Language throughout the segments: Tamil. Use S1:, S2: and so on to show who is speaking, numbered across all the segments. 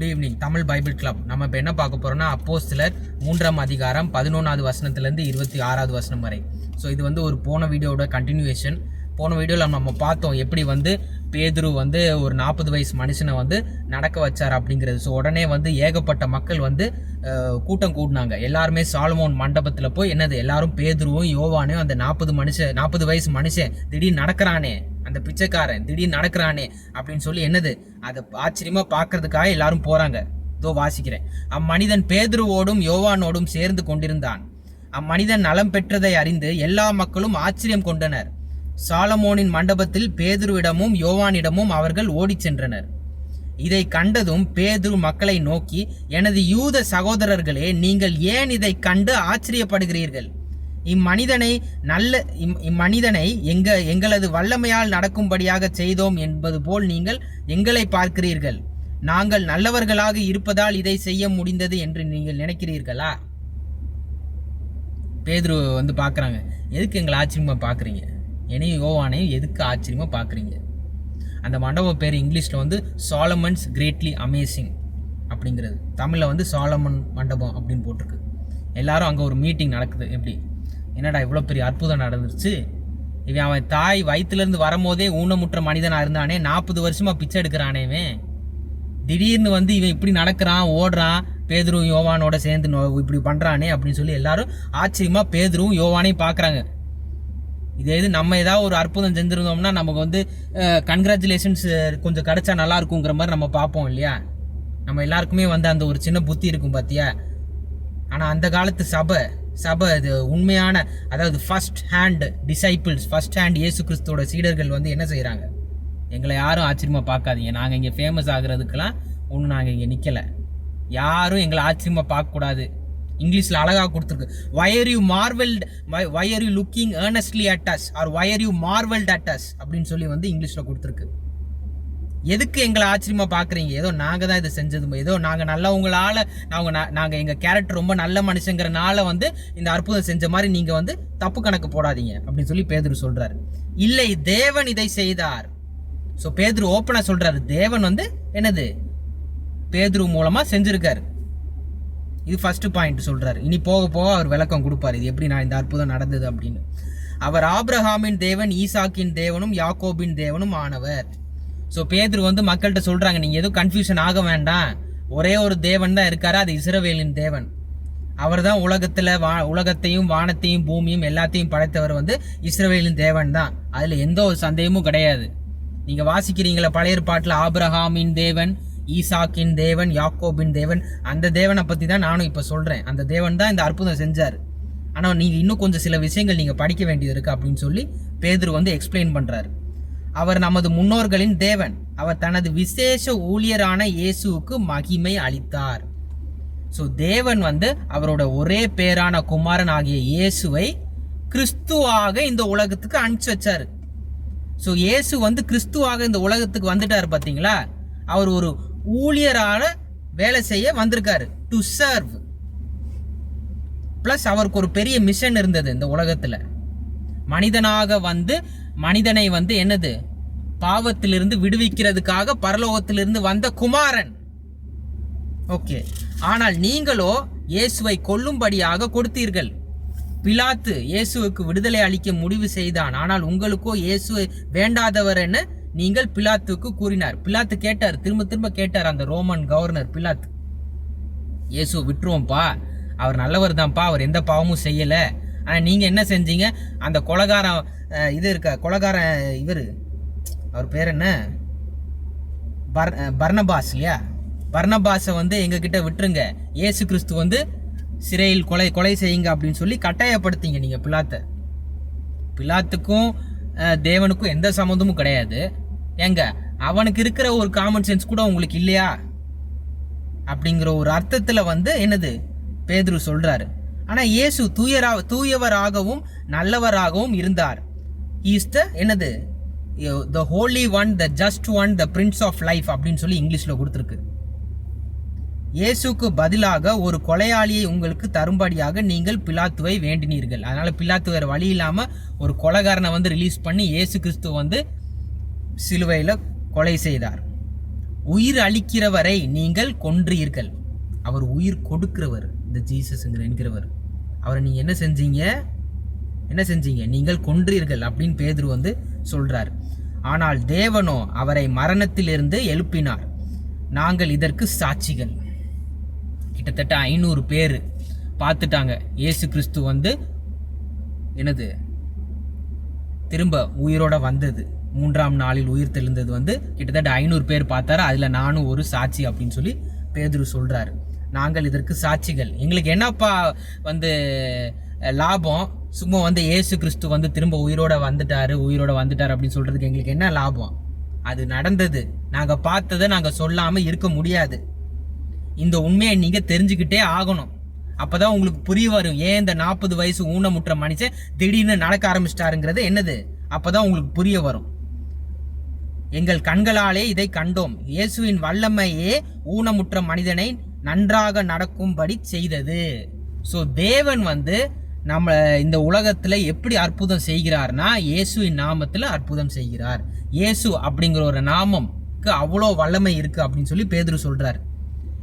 S1: Good evening. Tamil Bible club. நம்ம இப்போ என்ன பார்க்க போகிறோம்னா அப்போ சிலர் மூன்றாம் அதிகாரம் பதினொன்றாவது வசனத்துலேருந்து இருபத்தி ஆறாவது வசனம் வரை. ஸோ இது வந்து ஒரு போன வீடியோவோட கண்டினியூவேஷன் போன வீடியோவில் நம்ம பார்த்தோம் எப்படி வந்து பேதுரு வந்து ஒரு நாற்பது வயசு மனுஷனை வந்து நடக்க வச்சார் அப்படிங்கிறது. ஸோ உடனே வந்து ஏகப்பட்ட மக்கள் வந்து கூட்டம் கூடினாங்க. எல்லாருமே சாலமோன் மண்டபத்தில் போய் என்னது? எல்லாரும் பேதுருவும் யோவானையும் அந்த நாற்பது மனுஷன் நாற்பது வயசு மனுஷன் திடீர்னு நடக்கிறானே. அந்த பிச்சைக்காரன் திடீர்னு நடக்கிறானே அப்படின்னு சொல்லி என்னது? அதை ஆச்சரியமாக பார்க்கறதுக்காக எல்லாரும் போகிறாங்க இதோ வாசிக்கிறேன். அம்மனிதன் பேதுருவோடும் யோவானோடும் சேர்ந்து கொண்டிருந்தான். அம்மனிதன் நலம் பெற்றதை அறிந்து எல்லா மக்களும் ஆச்சரியம் கொண்டனர். சாலமோனின் மண்டபத்தில் பேதுருவிடமும் யோவானிடமும் அவர்கள் ஓடிச் சென்றனர். இதை கண்டதும் பேதுரு மக்களை நோக்கி எனது யூத சகோதரர்களே நீங்கள் ஏன் இதை கண்டு ஆச்சரியப்படுகிறீர்கள்? இம்மனிதனை நல்ல இம் இம்மனிதனை எங்க எங்களது வல்லமையால் நடக்கும்படியாக செய்தோம் என்பது போல் நீங்கள் எங்களை பார்க்கிறீர்கள். நாங்கள் நல்லவர்களாக இருப்பதால் இதை செய்ய முடிந்தது என்று நீங்கள் நினைக்கிறீர்களா? பேதுரு வந்து பார்க்குறாங்க. எதுக்கு எங்களை ஆச்சரியமாக பார்க்குறீங்க? என்னையும் யோவானையும் எதுக்கு ஆச்சரியமாக பார்க்குறீங்க? அந்த மண்டபம் பேர் இங்கிலீஷில் வந்து சாலமன்ஸ் கிரேட்லி அமேசிங் அப்படிங்கிறது. தமிழில் வந்து சாலமன் மண்டபம் அப்படின்னு போட்டிருக்கு. எல்லாரும் அங்கே ஒரு மீட்டிங் நடக்குது. எப்படி? என்னடா இவ்வளோ பெரிய அற்புதம் நடந்துருச்சு? இவன் அவன் தாய் வயிற்றுலேருந்து வரும்போதே ஊனமுற்ற மனிதனாக இருந்தானே நாற்பது வருஷமாக பிச்சை எடுக்கிறானே இவன். திடீர்னு வந்து இவன் இப்படி நடக்கிறான் ஓடுறான் பேதுருவும் யோவானோட சேர்ந்து நோ- இப்படி பண்ணுறானே அப்படின்னு சொல்லி எல்லாரும் ஆச்சரியமாக பேதுருவும் யோவானையும் பார்க்குறாங்க. இதே இது நம்ம ஏதாவது ஒரு அற்புதம் செஞ்சுருந்தோம்னா நமக்கு வந்து கங்க்ராச்சுலேஷன்ஸ் கொஞ்சம் கிடைச்சா நல்லா இருக்குங்கிற மாதிரி நம்ம பார்ப்போம் இல்லையா? நம்ம எல்லாருக்குமே வந்து அந்த ஒரு சின்ன புத்தி இருக்கும் பார்த்தியா ஆனால் அந்த காலத்து சபை சபை இது உண்மையான அதாவது first hand disciples first hand இயேசு கிறிஸ்துவோட சீடர்கள் வந்து என்ன செய்கிறாங்க எங்களை யாரும் ஆச்சரியமாக பார்க்காதீங்க. நாங்கள் இங்கே ஃபேமஸ் ஆகுறதுக்கெல்லாம் ஒன்றும் நாங்கள் இங்கே நிற்கலை யாரும் எங்களை ஆச்சரியமா பார்க்கக்கூடாது. இங்கிலீஷில் அழகாக கொடுத்துருக்கு. Were you marvelled were you looking earnestly at us or were you marvelled at us அப்படின்னு சொல்லி வந்து இங்கிலீஷில் கொடுத்துருக்கு. எதுக்கு எங்களை ஆச்சரியமா பார்க்குறீங்க ஏதோ நாங்கள் தான் இதை செஞ்சது. ஏதோ நாங்கள் நல்லவங்களால நாங்கள் நாங்கள் எங்கள் கேரக்டர் ரொம்ப நல்ல மனுஷங்கிறனால வந்து இந்த அற்புதம் செஞ்ச மாதிரி நீங்கள் வந்து தப்பு கணக்கு போடாதீங்க அப்படின்னு சொல்லி பேதுரு சொல்றாரு. இல்லை தேவன் இதை செய்தார். ஸோ பேதுரு ஓப்பனாக சொல்றாரு தேவன் வந்து என்னது? பேதுரு மூலமா செஞ்சிருக்காரு. இது ஃபர்ஸ்ட் பாயிண்ட் சொல்றாரு. இனி போக போக அவர் விளக்கம் கொடுப்பாரு இது எப்படி நான் இந்த அற்புதம் நடந்தது அப்படின்னு. அவர் ஆப்ரஹாமின் தேவன் ஈசாக்கின் தேவனும் யாக்கோபின் தேவனும் ஆனவர். ஸோ பேதுரு வந்து மக்கள்கிட்ட சொல்கிறாங்க நீங்கள் எதுவும் கன்ஃபியூஷன் ஆக வேண்டாம். ஒரே ஒரு தேவன் தான் இருக்காரு. அது இஸ்ரவேலின் தேவன். அவர் தான் உலகத்தில் வா உலகத்தையும் வானத்தையும் பூமியும் எல்லாத்தையும் படைத்தவர் வந்து இஸ்ரவேலின் தேவன் தான். அதில் எந்த ஒரு சந்தேகமும் கிடையாது. நீங்கள் வாசிக்கிறீங்களா பழைய பாட்டில் ஆப்ரஹாமின் தேவன் ஈசாக்கின் தேவன் யாக்கோபின் தேவன். அந்த தேவனை பற்றி தான் நானும் இப்போ சொல்கிறேன் அந்த தேவன் தான் இந்த அற்புதம் செஞ்சார். ஆனால் நீங்கள் இன்னும் கொஞ்சம் சில விஷயங்கள் நீங்கள் படிக்க வேண்டியது இருக்குது அப்படின்னு சொல்லி பேதர் வந்து எக்ஸ்பிளைன் பண்ணுறாரு அவர் நமது முன்னோர்களின் தேவன். அவர் தனது விசேஷ ஊழியரான இயேசுவுக்கு மகிமை அளித்தார். ஸோ தேவன் வந்து அவரோட ஒரே பேரான குமாரன் ஆகிய இயேசுவை கிறிஸ்துவாக இந்த உலகத்துக்கு அனுப்பிச்சு வச்சாரு. ஸோ இயேசு வந்து கிறிஸ்துவாக இந்த உலகத்துக்கு வந்துட்டார் பார்த்தீங்களா அவர் ஒரு ஊழியரான வேலை செய்ய வந்திருக்காரு டு சர்வ் ப்ளஸ் அவருக்கு ஒரு பெரிய மிஷன் இருந்தது இந்த உலகத்தில். மனிதனாக வந்து மனிதனை வந்து என்னது? பாவத்திலிருந்து விடுவிக்கிறதுக்காக பரலோகத்திலிருந்து வந்த குமாரன். ஓகே. ஆனால் நீங்களோ இயேசுவை கொல்லும்படியாக கொடுத்தீர்கள். பிலாத்து இயேசுவுக்கு விடுதலை அளிக்க முடிவு செய்தான். ஆனால் உங்களுக்கோ இயேசு வேண்டாதவர் என நீங்கள் பிலாத்துக்கு கூறினார். பிலாத்து கேட்டார். திரும்ப திரும்ப கேட்டார் அந்த ரோமன் கவர்னர் பிலாத்து. இயேசு விட்டுருவோம்ப்பா. அவர் நல்லவர் தான்ப்பா. அவர் எந்த பாவமும் செய்யலை. ஆனால் நீங்கள் என்ன செஞ்சீங்க? அந்த கொலகாரம் இது இருக்க? கொலகாரன் இவர் அவர் பேர் என்ன? பர் அஹ், பர்னபாஸ் இல்லையா? பர்னபாஸை வந்து எங்ககிட்ட விட்டுருங்க. ஏசு கிறிஸ்து வந்து சிறையில் கொலை கொலை செய்யுங்க அப்படின்னு சொல்லி கட்டாயப்படுத்திங்க நீங்கள் பிலாத்தை. பிலாத்துக்கும் தேவனுக்கும் எந்த சம்மந்தமும் கிடையாது. ஏங்க அவனுக்கு இருக்கிற ஒரு காமன் சென்ஸ் கூட உங்களுக்கு இல்லையா? அப்படிங்கிற ஒரு அர்த்தத்தில் வந்து என்னது? பேதுரு சொல்கிறாரு ஆனால் இயேசு தூயரா தூயவராகவும் நல்லவராகவும் இருந்தார். இஸ் த என்னது? The holy one the just one the prince of life அப்படின்னு சொல்லி இங்கிலீஷில் கொடுத்துருக்கு. இயேசுக்கு பதிலாக ஒரு கொலையாளியை உங்களுக்கு தரும்படியாக நீங்கள் பிலாத்துவை வேண்டினீர்கள். அதனால் பிலாத்து வேறு வழி இல்லாமல் ஒரு கொலைகாரனை வந்து ரிலீஸ் பண்ணி இயேசு கிறிஸ்து வந்து சிலுவையில் கொலை செய்தார். உயிர் அளிக்கிறவரை நீங்கள் கொன்றீர்கள். அவர் உயிர் கொடுக்கிறவர் இந்த ஜீசஸ்ங்கிற என்கிறவர். அவரை நீங்கள் என்ன செஞ்சீங்க? என்ன செஞ்சீங்க? நீங்கள் கொன்றீர்கள் அப்படின்னு பேதுரு வந்து சொல்கிறார் ஆனால் தேவனோ அவரை மரணத்திலிருந்து எழுப்பினார். நாங்கள் இதற்கு சாட்சிகள். கிட்டத்தட்ட ஐநூறு பேர் பார்த்துட்டாங்க. இயேசு கிறிஸ்து வந்து என்னது? திரும்ப உயிரோட வந்தது. மூன்றாம் நாளில் உயிர் தெளிந்தது வந்து கிட்டத்தட்ட ஐநூறு பேர் பார்த்தாரு. அதில் நானும் ஒரு சாட்சி அப்படின்னு சொல்லி பேதுரு சொல்கிறாரு நாங்கள் இதற்கு சாட்சிகள். எங்களுக்கு என்னப்பா வந்து லாபம்? சும்மா வந்து இயேசு கிறிஸ்து வந்து திரும்ப உயிரோட வந்துட்டாரு உயிரோட வந்துட்டார் அப்படின்னு சொல்கிறதுக்கு எங்களுக்கு என்ன லாபம்? அது நடந்தது. நாங்கள் பார்த்ததை நாங்கள் சொல்லாமல் இருக்க முடியாது. இந்த உண்மையை நீங்கள் தெரிஞ்சுக்கிட்டே ஆகணும். அப்போ தான் உங்களுக்கு புரிய வரும். ஏன் இந்த நாற்பது வயசு ஊனமுற்ற மனுஷன் திடீர்னு நடக்க ஆரம்பிச்சிட்டாருங்கிறது என்னது? அப்போ தான் உங்களுக்கு புரிய வரும். எங்கள் கண்களாலே இதை கண்டோம். இயேசுவின் வல்லமையே ஊனமுற்ற மனிதனை நன்றாக நடக்கும்படி செய்தது. ஸோ தேவன் வந்து நம்ம இந்த உலகத்தில் எப்படி அற்புதம் செய்கிறார்னா இயேசுவின் நாமத்தில் அற்புதம் செய்கிறார். இயேசு அப்படிங்கிற ஒரு நாமம்க்கு அவ்வளோ வல்லமை இருக்குது அப்படின்னு சொல்லி பேதுரு சொல்கிறார்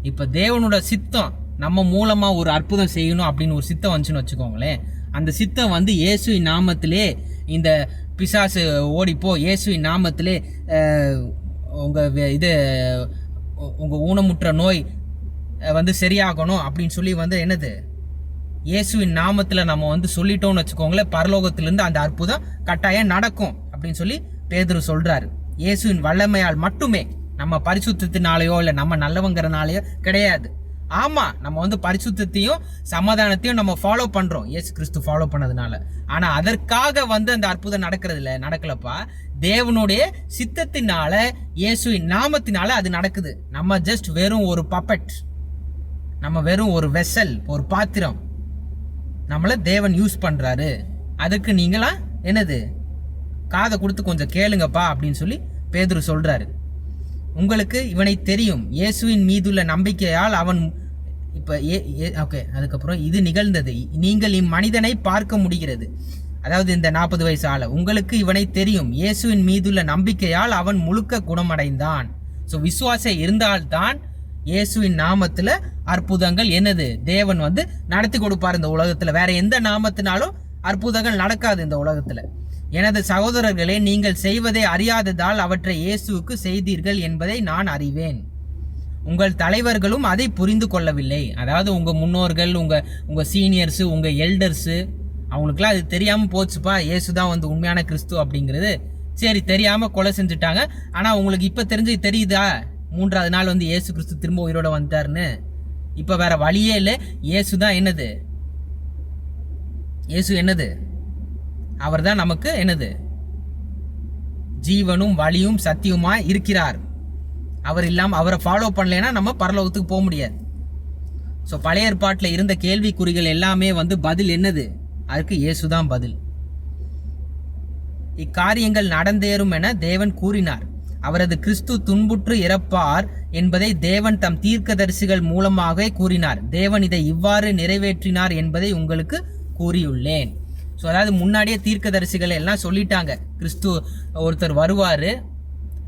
S1: இப்போ தேவனோட சித்தம் நம்ம மூலமாக ஒரு அற்புதம் செய்யணும் அப்படின்னு ஒரு சித்தம் வந்துச்சுன்னு வச்சுக்கோங்களேன். அந்த சித்தம் வந்து இயேசுவின் நாமத்திலே இந்த பிசாசு ஓடிப்போ இயேசுவின் நாமத்திலே உங்கள் இது உங்கள் ஊனமுற்ற நோய் வந்து சரியாகணும் அப்படின்னு சொல்லி வந்து என்னது? இயேசுவின் நாமத்தில் நம்ம வந்து சொல்லிட்டோம்னு வச்சுக்கோங்களேன் பரலோகத்திலிருந்து அந்த அற்புதம் கட்டாயம் நடக்கும் அப்படின்னு சொல்லி பேதுரு சொல்கிறாரு இயேசுவின் வல்லமையால் மட்டுமே நம்ம பரிசுத்தினாலேயோ இல்லை நம்ம நல்லவங்கிறனாலேயோ கிடையாது. ஆமாம் நம்ம வந்து பரிசுத்தையும் சமாதானத்தையும் நம்ம ஃபாலோ பண்ணுறோம் இயேசு கிறிஸ்து ஃபாலோ பண்ணதுனால. ஆனால் அதற்காக வந்து அந்த அற்புதம் நடக்கிறது இல்லை. நடக்கலப்பா. தேவனுடைய சித்தத்தினால இயேசுவின் நாமத்தினால அது நடக்குது. நம்ம ஜஸ்ட் வெறும் ஒரு பப்பட் நம்ம வெறும் ஒரு வெசல் ஒரு பாத்திரம். நம்மளை தேவன் யூஸ் பண்ணுறாரு அதுக்கு நீங்களா என்னது? காதை கொடுத்து கொஞ்சம் கேளுங்கப்பா அப்படின்னு சொல்லி பேதுரு சொல்கிறாரு உங்களுக்கு இவனை தெரியும். இயேசுவின் மீதுள்ள நம்பிக்கையால் அவன் இப்போ ஏ ஓகே அதுக்கப்புறம் இது நிகழ்ந்தது. நீங்கள் இம்மனிதனை பார்க்க முடிகிறது. அதாவது இந்த நாற்பது வயசு ஆளை. உங்களுக்கு இவனை தெரியும். இயேசுவின் மீதுள்ள நம்பிக்கையால் அவன் முழுக்க குணமடைந்தான். ஸோ விசுவாசம் இருந்தால்தான் இயேசுவின் நாமத்துல அற்புதங்கள் என்னது? தேவன் வந்து நடத்தி கொடுப்பார் இந்த உலகத்துல. வேற எந்த நாமத்தினாலும் அற்புதங்கள் நடக்காது இந்த உலகத்துல. எனது சகோதரர்களே நீங்கள் செய்வதை அறியாததால் அவற்றை இயேசுவுக்கு செய்தீர்கள் என்பதை நான் அறிவேன். உங்கள் தலைவர்களும் அதை புரிந்து கொள்ளவில்லை. அதாவது உங்க முன்னோர்கள் உங்க உங்க சீனியர்ஸு உங்க எல்டர்ஸு அவங்களுக்குலாம் அது தெரியாம போச்சுப்பா இயேசு தான் வந்து உண்மையான கிறிஸ்து அப்படிங்கிறது. சரி தெரியாம கொலை செஞ்சுட்டாங்க. ஆனா உங்களுக்கு இப்ப தெரிஞ்சு தெரியுதா? மூன்றாவது நாள் வந்து இயேசு கிறிஸ்து திரும்ப உயிரோட வந்தாருன்னு இப்போ வேற வழியே இல்லை. இயேசு தான் என்னது? இயேசு என்னது? அவர் தான் நமக்கு என்னது? ஜீவனும் வழியும் சத்தியமா இருக்கிறார். அவர் இல்லாமல் அவரை ஃபாலோ பண்ணலைன்னா நம்ம பரலோகத்துக்கு போக முடியாது. ஸோ பழைய ஏற்பாட்டில் இருந்த கேள்விக்குறிகள் எல்லாமே வந்து பதில் என்னது? அதுக்கு இயேசுதான் பதில். இக்காரியங்கள் நடந்தேறும் என தேவன் கூறினார். அவரது கிறிஸ்து துன்புற்று இறப்பார் என்பதை தேவன் தம் தீர்க்கதரிசிகள் மூலமாக கூறினார். தேவன் இதை இவ்வாறு நிறைவேற்றினார் என்பதை உங்களுக்கு கூறியுள்ளேன். ஸோ அதாவது முன்னாடியே தீர்க்கதரிசிகள் எல்லாம் சொல்லிட்டாங்க. கிறிஸ்து ஒருத்தர் வருவார்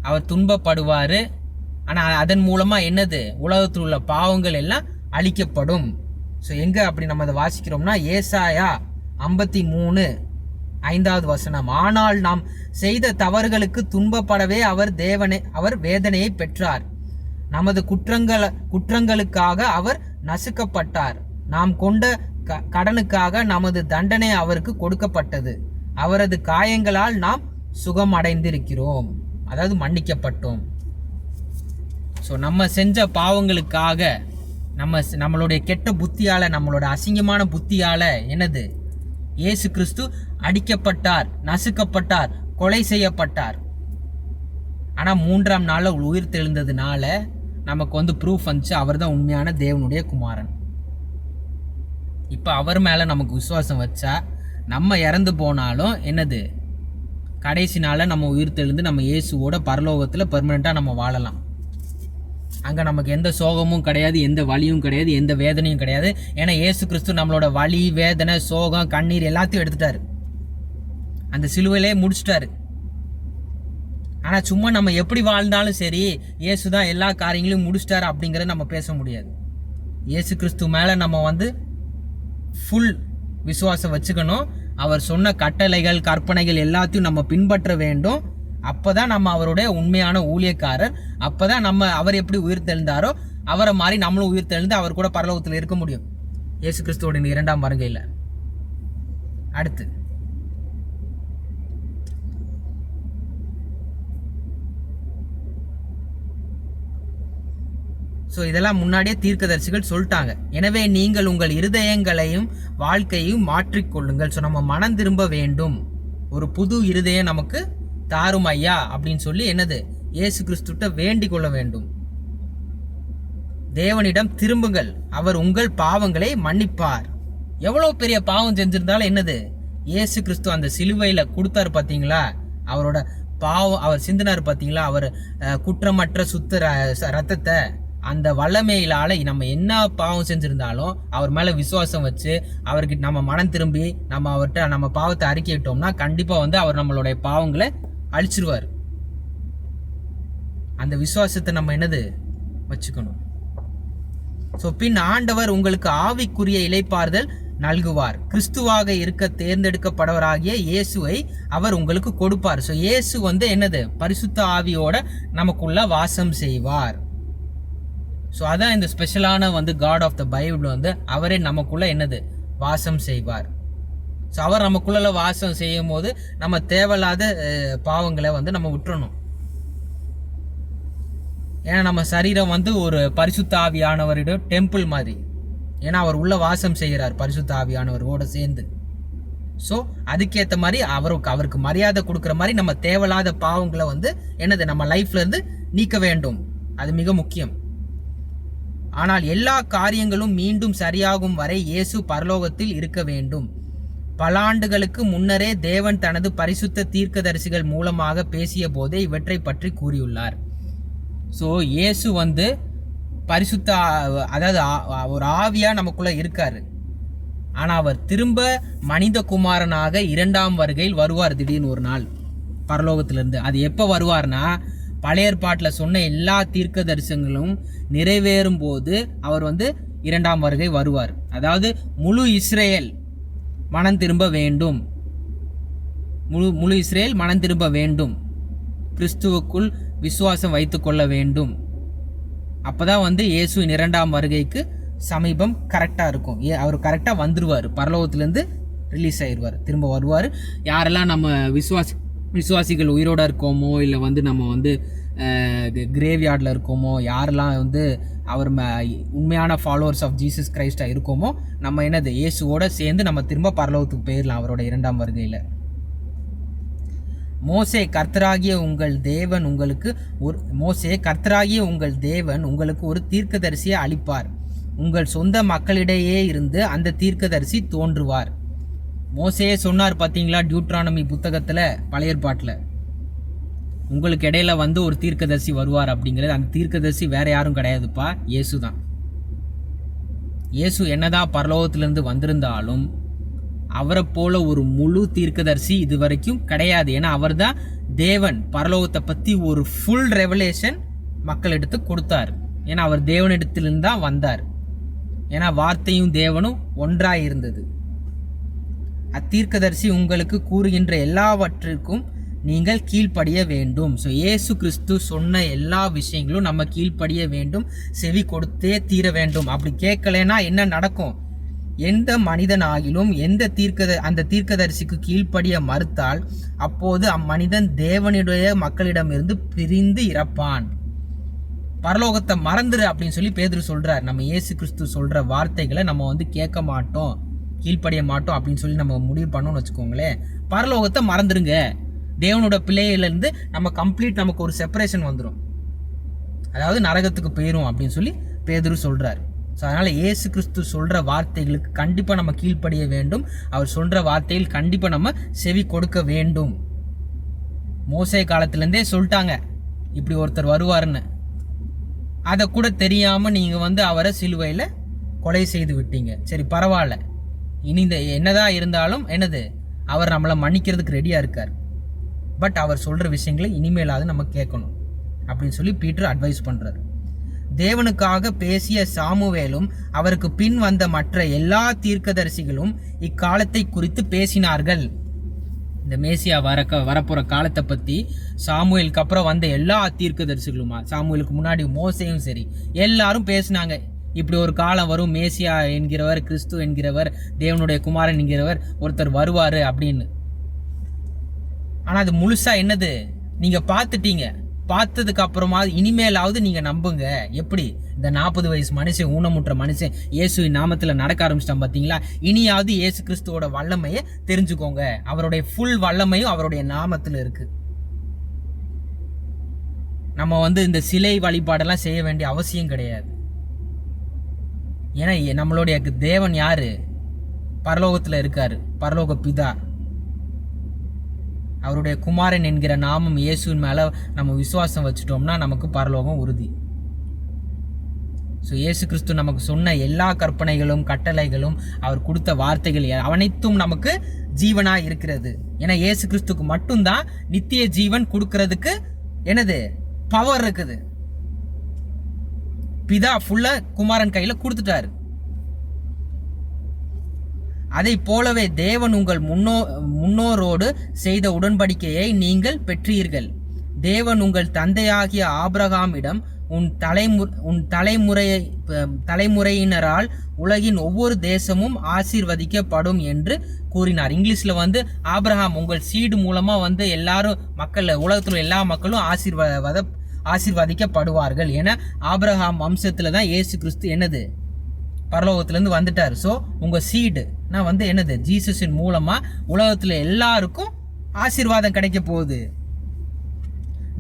S1: அவர் துன்பப்படுவார் ஆனால் அதன் மூலமாக என்னது? உலகத்தில் உள்ள பாவங்கள் எல்லாம் அழிக்கப்படும். ஸோ எங்கே அப்படி நம்ம அதை வாசிக்கிறோம்னா ஏசாயா ஐம்பத்தி மூணு ஐந்தாவது வசனம் ஆனால் நாம் செய்த தவறுகளுக்கு துன்பப்படவே அவர் தேவனை அவர் வேதனையை பெற்றார். நமது குற்றங்கள் குற்றங்களுக்காக அவர் நசுக்கப்பட்டார். நாம் கொண்ட க- கடனுக்காக நமது தண்டனை அவருக்கு கொடுக்கப்பட்டது. அவரது காயங்களால் நாம் சுகம் அடைந்திருக்கிறோம் அதாவது மன்னிக்கப்பட்டோம். ஸோ நம்ம செஞ்ச பாவங்களுக்காக நம்ம நம்மளுடைய கெட்ட புத்தியால நம்மளோட அசிங்கமான புத்தியால என்னது? இயேசு கிறிஸ்து அடிக்கப்பட்டார் நசுக்கப்பட்டார் கொலை செய்யப்பட்டார். ஆனால் மூன்றாம் நாளில் உயிர் தெழுந்ததுனால நமக்கு வந்து ப்ரூஃப் வந்துச்சு அவர் தான் உண்மையான தேவனுடைய குமாரன். இப்போ அவர் மேலே நமக்கு விசுவாசம் வச்சா நம்ம இறந்து போனாலும் என்னது? கடைசி நாளில் நம்ம உயிர் தெழுந்து நம்ம இயேசுவோட பரலோகத்தில் பெர்மனெண்ட்டாக நம்ம வாழலாம். அங்கே நமக்கு எந்த சோகமும் கிடையாது எந்த வலியும் கிடையாது எந்த வேதனையும் கிடையாது. ஏன்னா ஏசு கிறிஸ்து நம்மளோட வலி வேதனை சோகம் கண்ணீர் எல்லாத்தையும் எடுத்துட்டாரு. அந்த சிலுவையிலே முடிச்சிட்டாரு. ஆனால் சும்மா நம்ம எப்படி வாழ்ந்தாலும் சரி இயேசு தான் எல்லா காரியங்களையும் முடிச்சிட்டாரு அப்படிங்கிறத நம்ம பேச முடியாது. இயேசு கிறிஸ்து மேலே நம்ம வந்து ஃபுல் விசுவாசம் வச்சுக்கணும். அவர் சொன்ன கட்டளைகள் கற்பனைகள் எல்லாத்தையும் நம்ம பின்பற்ற வேண்டும். அப்பதான் நம்ம அவருடைய உண்மையான ஊழியக்காரர். அப்பதான் நம்ம அவர் எப்படி உயிர் தெழுந்தாரோ அவரை மாதிரி நம்மளும் உயிர் தெழுந்து அவர் கூட பரலோகத்தில் இருக்க முடியும். இயேசு கிறிஸ்துவோட இரண்டாம் வருகையில் அடுத்து. ஸோ இதெல்லாம் முன்னாடியே தீர்க்கதரிசிகள் சொல்லிட்டாங்க. எனவே நீங்கள் உங்கள் இருதயங்களையும் வாழ்க்கையும் மாற்றிக்கொள்ளுங்கள். ஸோ நம்ம மனம் திரும்ப வேண்டும். ஒரு புது இருதயம் நமக்கு தாரும் ஐயா அப்படின்னு சொல்லி என்னது? இயேசு கிறிஸ்துட்ட வேண்டிக் கொள்ள வேண்டும். தேவனிடம் திரும்புங்கள். அவர் உங்கள் பாவங்களை மன்னிப்பார். எவ்வளோ பெரிய பாவம் செஞ்சிருந்தாலும் என்னது? இயேசு கிறிஸ்து அந்த சிலுவையில் கொடுத்தாரு பார்த்தீங்களா அவரோட பாவம் அவர் சிந்தினார் பார்த்தீங்களா அவர் குற்றமற்ற சுத்த ர- ச- ரத்தத்தை அந்த வல்லமையிலால நம்ம என்ன பாவம் செஞ்சுருந்தாலும் அவர் மேலே விசுவாசம் வச்சு அவருக்கு நம்ம மனம் திரும்பி நம்ம அவர்கிட்ட நம்ம பாவத்தை அறிக்கையிட்டோம்னா கண்டிப்பாக வந்து அவர் நம்மளுடைய பாவங்களை அழிச்சிருவார். அந்த விசுவாசத்தை நம்ம என்னது? வச்சுக்கணும். ஸோ பின் ஆண்டவர் உங்களுக்கு ஆவிக்குரிய இலைப்பாறுதல் நல்குவார். கிறிஸ்துவாக இருக்க தேர்ந்தெடுக்கப்படவராகிய இயேசுவை அவர் உங்களுக்கு கொடுப்பார். ஸோ இயேசு வந்து என்னது? பரிசுத்த ஆவியோட நமக்குள்ள வாசம் செய்வார். ஸோ அதான் இந்த ஸ்பெஷலான வந்து காட் ஆஃப் த பைபிள் வந்து அவரே நமக்குள்ள என்னது? வாசம் செய்வார். ஸோ அவர் நமக்குள்ள வாசம் செய்யும் போது நம்ம தேவையில்லாத பாவங்களை வந்து நம்ம விட்டுறணும். ஏன்னா நம்ம சரீரம் வந்து ஒரு பரிசுத்த ஆவியானவரிடம் டெம்பிள் மாதிரி. ஏன்னா அவர் உள்ள வாசம் செய்கிறார் பரிசுத்த ஆவியானவரோட சேர்ந்து. ஸோ அதுக்கேற்ற மாதிரி அவருக்கு அவருக்கு மரியாதை கொடுக்குற மாதிரி நம்ம தேவையில்லாத பாவங்களை வந்து என்னது நம்ம லைஃப்லேருந்து நீக்க வேண்டும். அது மிக முக்கியம். ஆனால் எல்லா காரியங்களும் மீண்டும் சரியாகும் வரை இயேசு பரலோகத்தில் இருக்க வேண்டும். பல ஆண்டுகளுக்கு முன்னரே தேவன் தனது பரிசுத்த தீர்க்கதரிசிகள் மூலமாக பேசிய போதே இவற்றை பற்றி கூறியுள்ளார். ஸோ இயேசு வந்து பரிசுத்த அதாவது ஆ- ஒரு ஆவியாக நமக்குள்ளே இருக்கார். ஆனால் அவர் திரும்ப மனித குமாரனாக இரண்டாம் வருகையில் வருவார் திடீர்னு ஒரு நாள். பரலோகத்திலிருந்து. அது எப்போ வருவார்னா பழைய ஏற்பாட்டில் சொன்ன எல்லா தீர்க்க தரிசனங்களும் நிறைவேறும் போது அவர் வந்து இரண்டாம் வருகை வருவார். அதாவது முழு இஸ்ரேல் மனம் திரும்ப வேண்டும். முழு முழு இஸ்ரேல் மனம் திரும்ப வேண்டும். கிறிஸ்துவுக்குள் விசுவாசம் வைத்துக்கொள்ள வேண்டும். அப்போதான் வந்து இயேசுவின் இரண்டாம் வருகைக்கு சமீபம் கரெக்டாக இருக்கும். ஏ அவர் கரெக்டாக வந்துடுவார் பரலோகத்துலேருந்து ரிலீஸ் ஆயிடுவார் திரும்ப வருவார். யாரெல்லாம் நம்ம விசுவாசி விசுவாசிகள் உயிரோட இருக்கோமோ இல்லை வந்து நம்ம வந்து கிரேவ்யார்டில் இருக்கோமோ யாரெல்லாம் வந்து அவர் ம உண்மையான ஃபாலோவர்ஸ் ஆஃப் ஜீசஸ் கிரைஸ்டாக இருக்கோமோ நம்ம என்னது இயேசுவோட சேர்ந்து நம்ம திரும்ப பரலோகத்துக்கு போயிடலாம் அவரோட இரண்டாம் வருகையில். மோசே கர்த்தராகிய உங்கள் தேவன் உங்களுக்கு ஒரு மோசே கர்த்தராகிய உங்கள் தேவன் உங்களுக்கு ஒரு தீர்க்கதரிசியை அளிப்பார். உங்கள் சொந்த மக்களிடையே இருந்து அந்த தீர்க்கதரிசி தோன்றுவார். மோசையே சொன்னார் பார்த்தீங்களா டியூட்ரானமி புத்தகத்தில் பழையற்பாட்டில் உங்களுக்கு இடையில வந்து ஒரு தீர்க்கதரிசி வருவார் அப்படிங்கிறது அந்த தீர்க்கதரிசி வேற யாரும் கிடையாதுப்பா. இயேசு தான். இயேசு என்னதான் பரலோகத்திலிருந்து வந்திருந்தாலும் அவரை போல ஒரு முழு தீர்க்கதரிசி இது வரைக்கும் கிடையாது. ஏன்னா அவர் தான் தேவன் பரலோகத்தை பத்தி ஒரு ஃபுல் ரெவலேஷன் மக்களிடத்து கொடுத்தார். ஏன்னா அவர் தேவனிடத்திலிருந்து தான் வந்தார். ஏன்னா வார்த்தையும் தேவனும் ஒன்றாக இருந்தது அத்தீர்க்கதரிசி உங்களுக்கு கூறுகின்ற எல்லாவற்றிற்கும் நீங்கள் கீழ்ப்படிய வேண்டும். ஸோ இயேசு கிறிஸ்து சொன்ன எல்லா விஷயங்களும் நம்ம கீழ்ப்படிய வேண்டும் செவி கொடுத்தே தீர வேண்டும். அப்படி கேட்கலைன்னா என்ன நடக்கும்? எந்த மனிதனாகிலும் எந்த தீர்க்கத அந்த தீர்க்கதரிசிக்கு கீழ்ப்படிய மறுத்தால் அப்போது அம்மனிதன் தேவனுடைய மக்களிடமிருந்து பிரிந்து இறப்பான். பரலோகத்தை மறந்துடு அப்படின்னு சொல்லி பேதர் சொல்கிறார் நம்ம இயேசு கிறிஸ்து சொல்கிற வார்த்தைகளை நம்ம வந்து கேட்க மாட்டோம் கீழ்ப்படிய மாட்டோம் அப்படின்னு சொல்லி நம்ம முடிவு பண்ணோம்னு வச்சுக்கோங்களேன். பரலோகத்தை மறந்துடுங்க தேவனோட பிள்ளையிலேருந்து நம்ம கம்ப்ளீட் நமக்கு ஒரு செப்பரேஷன் வந்துடும் அதாவது நரகத்துக்கு போயிரும் அப்படின்னு சொல்லி பேதுரு சொல்கிறாரு ஸோ அதனால் இயேசு கிறிஸ்து சொல்கிற வார்த்தைகளுக்கு கண்டிப்பாக நம்ம கீழ்ப்படிய வேண்டும். அவர் சொல்கிற வார்த்தையில் கண்டிப்பாக நம்ம செவி கொடுக்க வேண்டும். மோசை காலத்துலேருந்தே சொல்லிட்டாங்க. இப்படி ஒருத்தர் வருவாருன்னு. அதை கூட தெரியாமல் நீங்கள் வந்து அவரை சிலுவையில் கொலை செய்து விட்டீங்க. சரி பரவாயில்ல. இனி இந்த என்னதான் இருந்தாலும் என்னது? அவர் நம்மளை மன்னிக்கிறதுக்கு ரெடியாக இருக்கார். பட் அவர் சொல்கிற விஷயங்களை இனிமேலாவது நம்ம கேட்கணும் அப்படின்னு சொல்லி பீட்டர் அட்வைஸ் பண்ணுறாரு தேவனுக்காக பேசிய சாமுவேலும் அவருக்கு பின் வந்த மற்ற எல்லா தீர்க்கதரிசிகளும் இக்காலத்தை குறித்து பேசினார்கள். இந்த மேசியா வர வரப்போகிற காலத்தை பற்றி சாமுவேலுக்கு அப்புறம் வந்த எல்லா தீர்க்கதரிசிகளுமா சாமுவேலுக்கு முன்னாடி மோசையும் சரி எல்லாரும் பேசினாங்க. இப்படி ஒரு காலம் வரும் மேசியா என்கிறவர் கிறிஸ்து என்கிறவர் தேவனுடைய குமாரன் என்கிறவர் ஒருத்தர் வருவார் அப்படின்னு. ஆனால் அது முழுசாக என்னது? நீங்கள் பார்த்துட்டீங்க. பார்த்ததுக்கு அப்புறமா இனிமேலாவது நீங்கள் நம்புங்க. எப்படி? இந்த நாற்பது வயசு மனுஷன் ஊனமுற்ற மனுஷன் இயேசு நாமத்தில் நடக்க ஆரம்பிச்சிட்டான் பார்த்தீங்களா இனியாவது இயேசு கிறிஸ்துவோட வல்லமையை தெரிஞ்சுக்கோங்க. அவருடைய ஃபுல் வல்லமையும் அவருடைய நாமத்தில் இருக்குது நம்ம வந்து இந்த சிலை வழிபாடெல்லாம் செய்ய வேண்டிய அவசியம் கிடையாது. ஏன்னா நம்மளுடைய தேவன் யார்? பரலோகத்தில் இருக்கார். பரலோக பிதா. அவருடைய குமாரன் என்கிற நாமம் இயேசுவின் மேலே நம்ம விசுவாசம் வச்சுட்டோம்னா நமக்கு பரலோகம் உறுதி. ஸோ இயேசு கிறிஸ்து நமக்கு சொன்ன எல்லா கற்பனைகளும் கட்டளைகளும் அவர் கொடுத்த வார்த்தைகள் அனைத்தும் நமக்கு ஜீவனாக இருக்கிறது. ஏன்னா இயேசு கிறிஸ்துக்கு மட்டும்தான் நித்திய ஜீவன் கொடுக்கறதுக்கு என்னது? பவர் இருக்குது. பிதா ஃபுல்லாக குமாரன் கையில் கொடுத்துட்டாரு. அதை போலவே தேவன் உங்கள் முன்னோ முன்னோரோடு செய்த உடன்படிக்கையை நீங்கள் பெற்றீர்கள். தேவன் உங்கள் தந்தையாகிய ஆபிரகாமிடம் உன் தலைமு உன் தலைமுறையை தலைமுறையினரால் உலகின் ஒவ்வொரு தேசமும் ஆசீர்வதிக்கப்படும் என்று கூறினார். இங்கிலீஷில் வந்து ஆப்ரஹாம் உங்கள் சீடு மூலமாக வந்து எல்லாரும் மக்கள் உலகத்தில் எல்லா மக்களும் ஆசீர்வாத ஆசீர்வதிக்கப்படுவார்கள் என ஆப்ரஹாம் வம்சத்தில் தான் ஏசு கிறிஸ்து என்னது? பரலோகத்திலேருந்து வந்துட்டார். ஸோ உங்கள் சீடு நான் வந்து என்னது? ஜீசஸின் மூலமாக உலகத்தில் எல்லாருக்கும் ஆசீர்வாதம் கிடைக்க போகுது.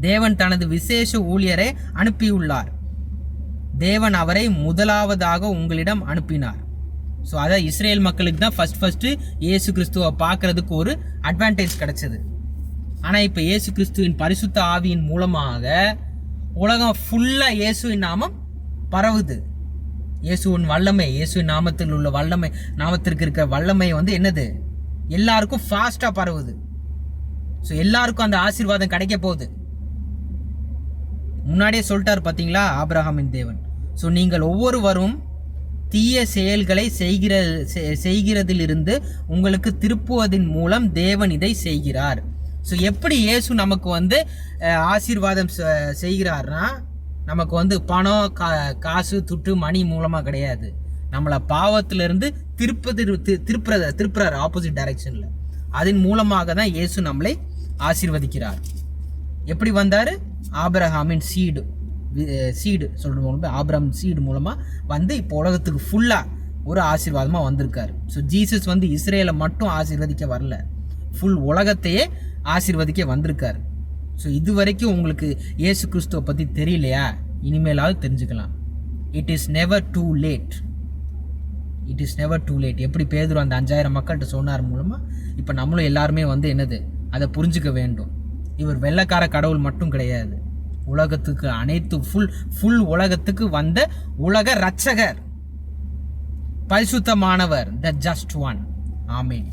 S1: தேவன் தனது விசேஷ ஊழியரை அனுப்பியுள்ளார். தேவன் அவரை முதலாவதாக உங்களிடம் அனுப்பினார். ஸோ அதான் இஸ்ரேல் மக்களுக்கு தான் ஃபஸ்ட் ஃபஸ்ட்டு இயேசு கிறிஸ்துவை பார்க்கறதுக்கு ஒரு அட்வான்டேஜ் கிடைச்சது. ஆனால் இப்போ இயேசு கிறிஸ்துவின் பரிசுத்த ஆவியின் மூலமாக உலகம் ஃபுல்லாக இயேசுவின் நாமம் பரவுது. இயேசுவின் வல்லமை இயேசு நாமத்தில் உள்ள வல்லமை நாமத்திற்கு இருக்கிற வல்லமை வந்து என்னது? எல்லாருக்கும் ஃபாஸ்ட்டாக பரவுது. ஸோ எல்லாருக்கும் அந்த ஆசீர்வாதம் கிடைக்க போகுது. முன்னாடியே சொல்லிட்டார் பார்த்தீங்களா ஆப்ரஹாமின் தேவன். ஸோ நீங்கள் ஒவ்வொருவரும் தீய செயல்களை செய்கிற செய்கிறதிலிருந்து உங்களுக்கு திருப்புவதன் மூலம் தேவன் இதை செய்கிறார். ஸோ எப்படி இயேசு நமக்கு வந்து ஆசீர்வாதம் செய்கிறார்னா நமக்கு வந்து பணம் கா காசு துட்டு மணி மூலமாக கிடையாது. நம்மளை பாவத்திலிருந்து திருப்பதி திருப்புற திருப்புறார் ஆப்போசிட் டைரக்ஷனில் அதன் மூலமாக தான் இயேசு நம்மளை ஆசீர்வதிக்கிறார். எப்படி வந்தார்? ஆபிரஹாமின் சீடு சீடு சொல்கிறோம் ஆபிரஹாம் சீடு மூலமாக வந்து இப்போ உலகத்துக்கு ஃபுல்லாக ஒரு ஆசீர்வாதமாக வந்திருக்காரு. ஸோ ஜீசஸ் வந்து இஸ்ரேலை மட்டும் ஆசீர்வதிக்க வரல. ஃபுல் உலகத்தையே ஆசீர்வதிக்க வந்திருக்காரு. ஸோ இது வரைக்கும் உங்களுக்கு இயேசு கிறிஸ்துவை பற்றி தெரியலையா? இனிமேலாவது தெரிஞ்சுக்கலாம். It is never too late it is never too late எப்படி பேதுரும் அந்த அஞ்சாயிரம் மக்கள்கிட்ட சொன்னார் மூலமாக இப்போ நம்மளும் எல்லாருமே வந்து என்னது? அதை புரிஞ்சுக்க வேண்டும். இவர் வெள்ளக்கார கடவுள் மட்டும் கிடையாது. உலகத்துக்கு அனைத்து ஃபுல் ஃபுல் உலகத்துக்கு வந்த உலக ரட்சகர் பரிசுத்தமானவர் த ஜஸ்ட் ஒன் ஆமேன்.